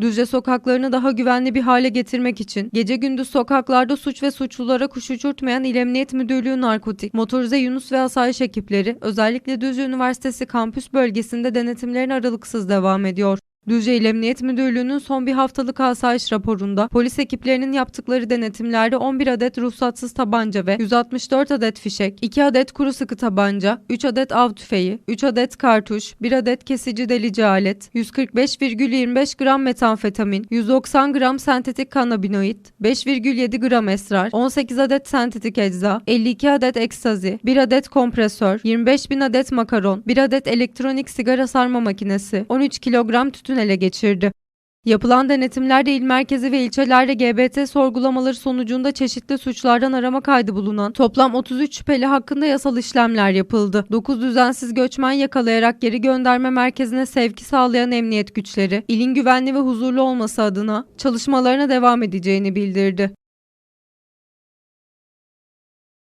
Düzce sokaklarını daha güvenli bir hale getirmek için gece gündüz sokaklarda suç ve suçlulara kuş uçurtmayan İl Emniyet Müdürlüğü Narkotik, Motorize Yunus ve Asayiş ekipleri özellikle Düzce Üniversitesi kampüs bölgesinde denetimlerin aralıksız devam ediyor. Düzce İl Emniyet Müdürlüğü'nün son bir haftalık asayiş raporunda polis ekiplerinin yaptıkları denetimlerde 11 adet ruhsatsız tabanca ve 164 adet fişek, 2 adet kuru sıkı tabanca, 3 adet av tüfeği, 3 adet kartuş, 1 adet kesici delici alet, 145,25 gram metamfetamin, 190 gram sentetik kanabinoid, 5,7 gram esrar, 18 adet sentetik ecza, 52 adet ekstazi, 1 adet kompresör, 25 bin adet makaron, 1 adet elektronik sigara sarma makinesi, 13 kilogram tütün ele geçirdi. Yapılan denetimlerde il merkezi ve ilçelerde GBT sorgulamaları sonucunda çeşitli suçlardan arama kaydı bulunan toplam 33 şüpheli hakkında yasal işlemler yapıldı. 9 düzensiz göçmen yakalayarak geri gönderme merkezine sevki sağlayan emniyet güçleri, ilin güvenli ve huzurlu olması adına çalışmalarına devam edeceğini bildirdi.